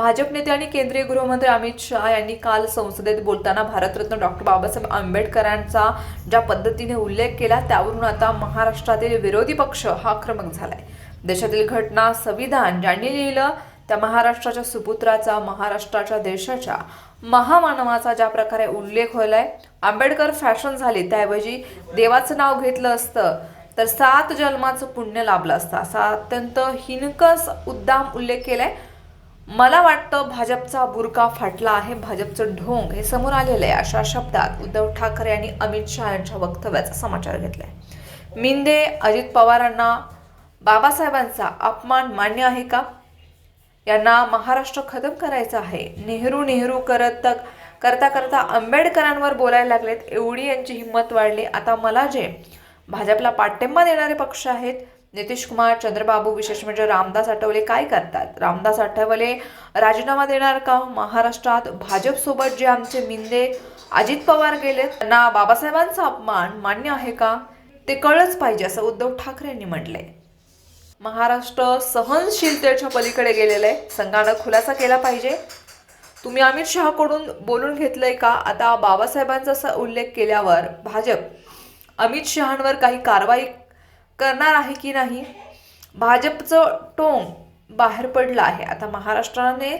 भाजप नेते आणि केंद्रीय गृहमंत्री अमित शहा यांनी काल संसदेत बोलताना भारतरत्न डॉक्टर बाबासाहेब आंबेडकरांचा ज्या पद्धतीने उल्लेख केला त्यावरून आता महाराष्ट्रातील विरोधी पक्ष हा आक्रमक झालाय. देशातील घटना संविधान ज्यांनी लिहिलं त्या महाराष्ट्राच्या सुपुत्राचा महाराष्ट्राच्या देशाच्या महामानवाचा ज्या प्रकारे उल्लेख होलाय आंबेडकर फॅशन झाली त्याऐवजी देवाचं नाव घेतलं असतं तर सात जन्माचं पुण्य लाभलं असतं. असा अत्यंत हिनकस उद्दाम उल्लेख केलाय. मला वाटतं भाजपचा बुरका फाटला आहे भाजपचं ढोंग हे समोर आलेलं आहे अशा शब्दात उद्धव ठाकरे यांनी अमित शहा यांच्या वक्तव्याचा समाचार घेतलाय. मिंदे अजित पवारांना बाबासाहेबांचा अपमान मान्य आहे का? यांना महाराष्ट्र खतम करायचा आहे. नेहरू नेहरू करत करता करता आंबेडकरांवर बोलायला लागलेत. एवढी यांची हिंमत वाढली. आता मला जे भाजपला पाठिंबा देणारे पक्ष आहेत नितीश कुमार चंद्रबाबू विशेष म्हणजे रामदास आठवले काय करतात? रामदास आठवले राजीनामा देणार का महाराष्ट्रात? भाजपसोबत जे आमचे मिंदे अजित पवार गेलेत त्यांना बाबासाहेबांचा अपमान मान्य आहे का? ते कळलंच पाहिजे असं उद्धव ठाकरेंनी म्हटलंय. महाराष्ट्र सहनशीलतेच्या पलीकडे गेलेलं आहे. संघानं खुलासा केला पाहिजे. तुम्ही अमित शहाकडून बोलून घेतलंय का? आता बाबासाहेबांचा असा उल्लेख केल्यावर भाजप अमित शहांवर काही कारवाई करणार आहे की नाही? भाजपचं टोंग बाहेर पडलं आहे. आता महाराष्ट्राने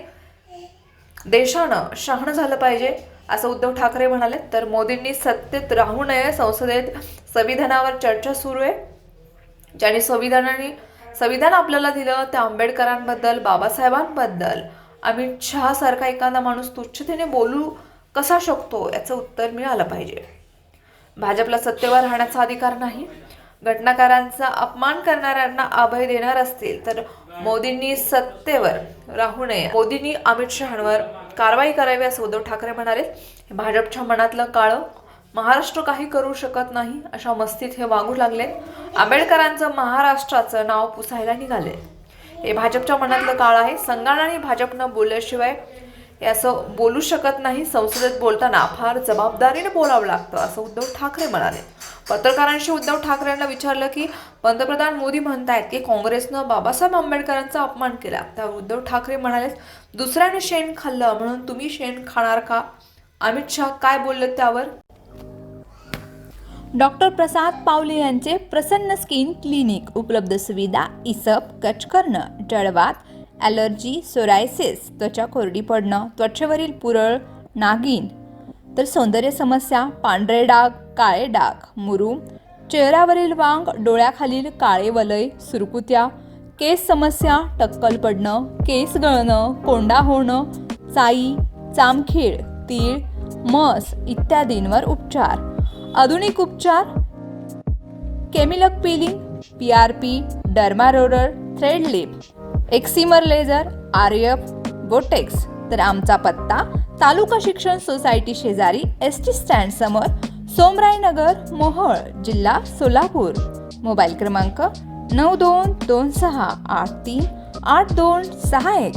देशानं शहाणं झालं पाहिजे असं उद्धव ठाकरे म्हणाले. तर मोदींनी सत्तेत राहू नये संसदेत संविधानावर चर्चा सुरू आहे. ज्यांनी संविधानाने संविधान आपल्याला दिलं त्या आंबेडकरांबद्दल बाबासाहेबांबद्दल अमित शहा सारखा एखादा माणूस तुच्छतेने बोलू कसा शकतो याचं उत्तर मिळालं पाहिजे. भाजपला सत्तेवर राहण्याचा अधिकार नाही. घटनाकारांचा अपमान करणाऱ्यांना अभय देणार असतील तर मोदींनी सत्तेवर राहू नये. मोदींनी अमित शहांवर कारवाई करावी असं उद्धव ठाकरे म्हणाले. भाजपच्या मनातलं काळं महाराष्ट्र काही करू शकत नाही अशा मस्तीत हे वागू लागले. आंबेडकरांचं महाराष्ट्राचं नाव पुसायला निघाले. हे भाजपच्या मनातलं काळ आहे. संघानं आणि भाजपनं बोलल्याशिवाय हे असं बोलू शकत नाही. संसदेत बोलताना फार जबाबदारीने बोलावं लागतं असं उद्धव ठाकरे म्हणाले. पत्रकारांशी उद्धव ठाकरे यांना विचारलं की पंतप्रधान मोदी म्हणतायत की काँग्रेसनं बाबासाहेब आंबेडकरांचा अपमान केला. त्यावर उद्धव ठाकरे म्हणाले दुसऱ्याने शेण खाल्लं म्हणून तुम्ही शेण खाणार का? अमित शहा काय बोलले त्यावर? डॉक्टर प्रसाद पावले यांचे प्रसन्न स्किन क्लिनिक उपलब्ध सुविधा इसप कच करणं जळवात ॲलर्जी सोरायसिस त्वचा कोरडी पडणं त्वचेवरील पुरळ नागिन तर सौंदर्य समस्या पांढरे डाग काळे डाग मुरू चेहऱ्यावरील वांग डोळ्याखालील काळे वलय सुरकुत्या केस समस्या टक्कल पडणं केस गळणं कोंडा होणं चाई चामखीळ तीळ मस इत्यादींवर उपचार. आधुनिक उपचार केमिलक peeling P R P dermaroller thread lift excimer laser RF Botox. तर आमचा पत्ता तालुका शिक्षण सोसायटी शेजारी एस टी स्टँड समोर सोमरायनगर मोहळ जिल्हा सोलापूर. मोबाईल क्रमांक नऊ दोन दोन सहा आठ तीन आठ दोन सहा एक.